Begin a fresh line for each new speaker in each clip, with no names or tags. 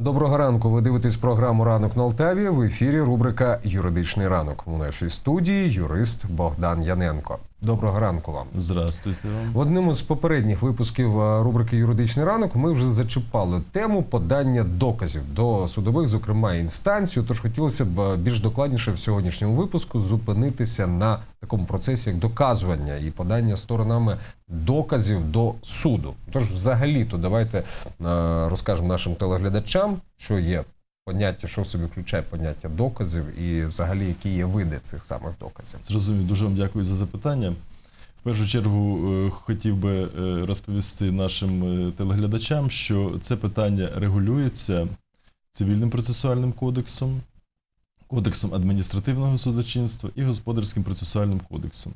Доброго ранку. Ви дивитесь програму Ранок на Алтаві. В ефірі рубрика Юридичний ранок. У нашій студії юрист Богдан Яненко. Доброго ранку вам.
Здравствуйте вам.
В одному з попередніх випусків е, рубрики Юридичний ранок ми вже зачіпали тему подання доказів до судових, зокрема інстанцій. Тож хотілося б е, більш докладніше в сьогоднішньому випуску зупинитися на такому процесі, як доказування і подання сторонами доказів до суду. Тож, взагалі, то давайте е, розкажемо нашим телеглядачам, що є поняття, що в собі включає поняття доказів, і взагалі які є види цих самих доказів.
Зрозумів, дуже вам дякую за запитання. В першу чергу е, хотів би е, розповісти нашим е, телеглядачам, що це питання регулюється цивільним процесуальним кодексом, кодексом адміністративного судочинства і господарським процесуальним кодексом.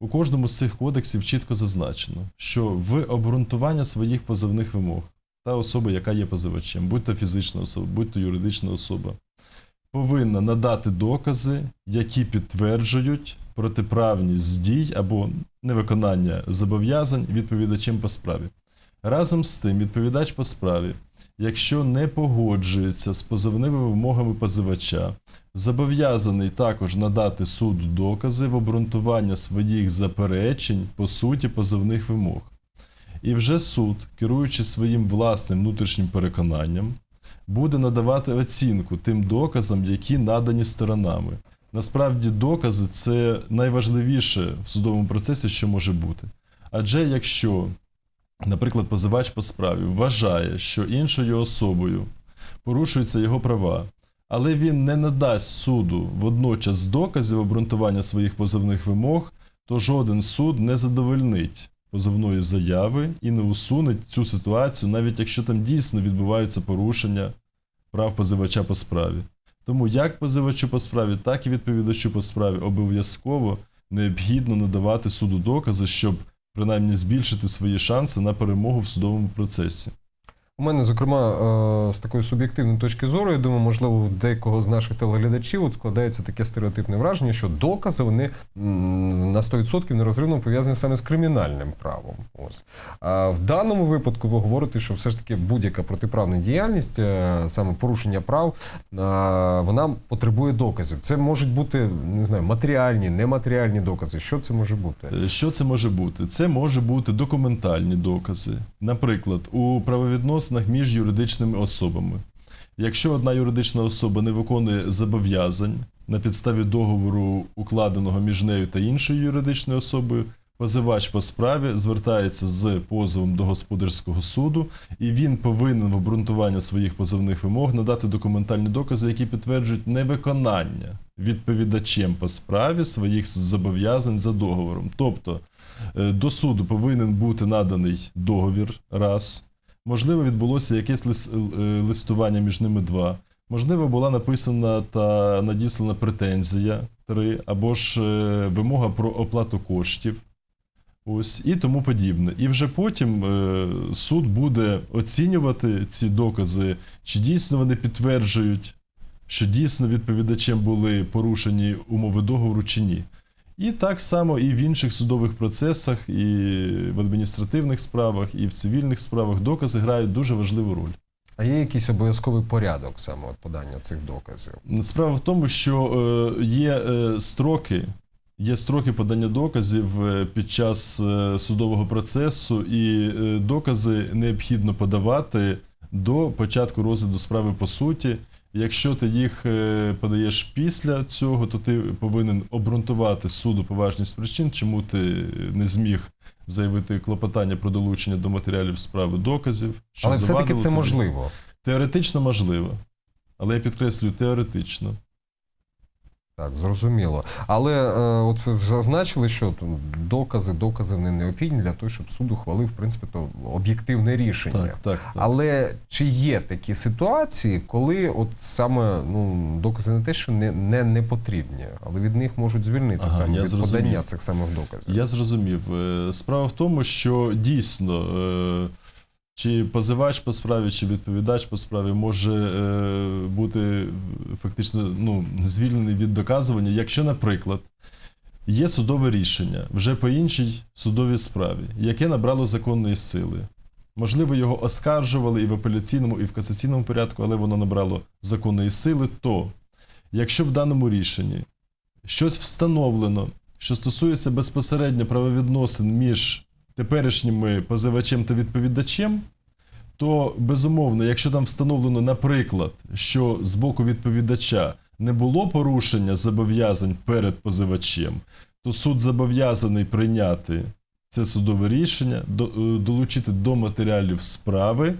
У кожному з цих кодексів чітко зазначено, що в обґрунтування своїх позовних вимог та особа, яка є позивачем, будь то фізична особа, будь то юридична особа, повинна надати докази, які підтверджують протиправність дій або невиконання зобов'язань відповідачем по справі. Разом з тим, відповідач по справі, якщо не погоджується з позовними вимогами позивача, зобов'язаний також надати суду докази в обґрунтування своїх заперечень по суті позовних вимог. І вже суд, керуючи своїм власним внутрішнім переконанням, буде надавати оцінку тим доказам, які надані сторонами. Насправді, докази це найважливіше в судовому процесі, що може бути. Адже якщо, наприклад, позивач по справі вважає, що іншою особою порушуються його права, але він не надасть суду водночас доказів обґрунтування своїх позовних вимог, то жоден суд не задовольнить позовної заяви і не усуне цю ситуацію, навіть якщо там дійсно відбуваються порушення прав позивача по справі. Тому як позивачу по справі, так і відповідачу по справі обов'язково необхідно надавати суду докази, щоб принаймні збільшити свої шанси на перемогу в судовому процесі.
У мене, зокрема, е, з такої суб'єктивної точки зору, я думаю, можливо, у декого з наших телеглядачів от складається таке стереотипне враження, що докази вони на 100% нерозривно пов'язані саме з кримінальним правом. Ось. А в даному випадку ви говорите, що все ж таки будь-яка протиправна діяльність, е, саме порушення прав, е, вона потребує доказів. Це можуть бути не знаю, матеріальні, нематеріальні докази. Що це може бути?
Що це може бути? Це може бути документальні докази. Наприклад, у правовідносинах між юридичними особами. Якщо одна юридична особа не виконує зобов'язань на підставі договору, укладеного між нею та іншою юридичною особою, позивач по справі звертається з позовом до господарського суду, і він повинен в обґрунтування своїх позовних вимог надати документальні докази, які підтверджують невиконання відповідачем по справі своїх зобов'язань за договором. Тобто е, до суду повинен бути наданий договір раз. Можливо, відбулося якесь е, листування між ними два. Можливо, була написана та надіслана претензія три, або ж е, вимога про оплату коштів. Ось і тому подібне. І вже потім е, суд буде оцінювати ці докази, чи дійсно вони підтверджують, що дійсно відповідачем були порушені умови договору чи ні. І так само і в інших судових процесах, і в адміністративних справах, і в цивільних справах докази грають дуже важливу роль.
А є якийсь обов'язковий порядок саме от подання цих доказів?
Справа в тому, що е, є е, строки, є строки подання доказів е, під час судового процесу, і докази необхідно подавати до початку розгляду справи по суті. Якщо ти їх е, подаєш після цього, то ти повинен обґрунтувати суду поважність причин, чому ти не зміг заявити клопотання про долучення до матеріалів справи доказів. що
Але все-таки це
тобі.
можливо.
Теоретично можливо. Але я підкреслюю теоретично.
Так, зрозуміло. Але е, от ви зазначили, що докази, докази вони необхідні для того, щоб суд ухвалив, в принципі, то об'єктивне рішення.
Так, так, так.
Але чи є такі ситуації, коли от саме ну, докази не те, що не, не, не потрібні, але від них можуть звільнити
Ага,
саме від
зрозумів.
подання цих самих доказів?
Я зрозумів. Е, Справа в тому, що дійсно, е, чи позивач по справі, чи відповідач по справі може е, бути фактично ну, звільнений від доказування, якщо, наприклад, є судове рішення вже по іншій судовій справі, яке набрало законної сили. можливо, його оскаржували і в апеляційному, і в касаційному порядку, але воно набрало законної сили, то якщо в даному рішенні щось встановлено, що стосується безпосередньо правовідносин між теперішніми позивачем та відповідачем, то безумовно, якщо там встановлено, наприклад, що з боку відповідача не було порушення зобов'язань перед позивачем, то суд зобов'язаний прийняти це судове рішення, е, долучити до матеріалів справи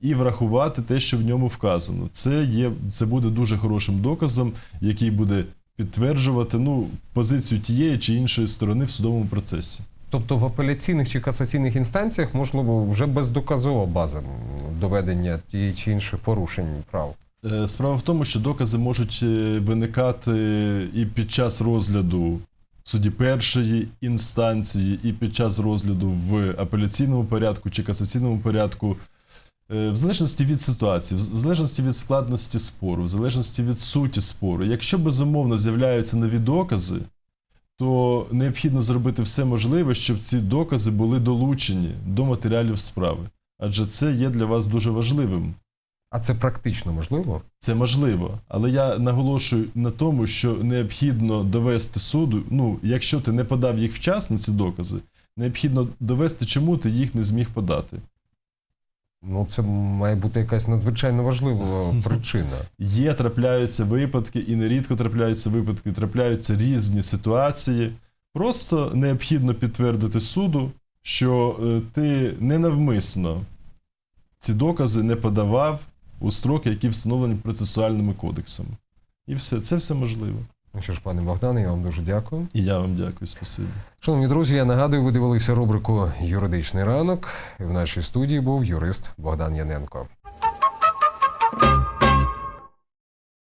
і врахувати те, що в ньому вказано. Це є це буде дуже хорошим доказом, який буде підтверджувати ну, позицію тієї чи іншої сторони в судовому процесі.
Тобто в апеляційних чи касаційних інстанціях можливо вже бездоказова база доведення тієї чи інших порушень прав.
Е, Справа в тому, що докази можуть е, виникати і під час розгляду в суді першої інстанції, і під час розгляду в апеляційному порядку чи касаційному порядку, е, в залежності від ситуації, в залежності від складності спору, в залежності від суті спору. Якщо безумовно з'являються нові докази, то необхідно зробити все можливе, щоб ці докази були долучені до матеріалів справи. Адже це є для вас дуже важливим.
А це практично можливо?
Це можливо, але я наголошую на тому, що необхідно довести суду. Ну, якщо ти не подав їх вчасно, ці докази, необхідно довести, чому ти їх не зміг подати.
Ну це має бути якась надзвичайно важлива причина.
Є, трапляються випадки, і нерідко трапляються випадки, трапляються різні ситуації. Просто необхідно підтвердити суду, що е, ти ненавмисно ці докази не подавав у строки, які встановлені процесуальними кодексами. І все, це все можливо.
Ну що ж, пане Богдане, я вам дуже дякую.
І я вам дякую, спасибі.
Шановні друзі, я нагадую, ви дивилися рубрику Юридичний ранок. В нашій студії був юрист Богдан Яненко.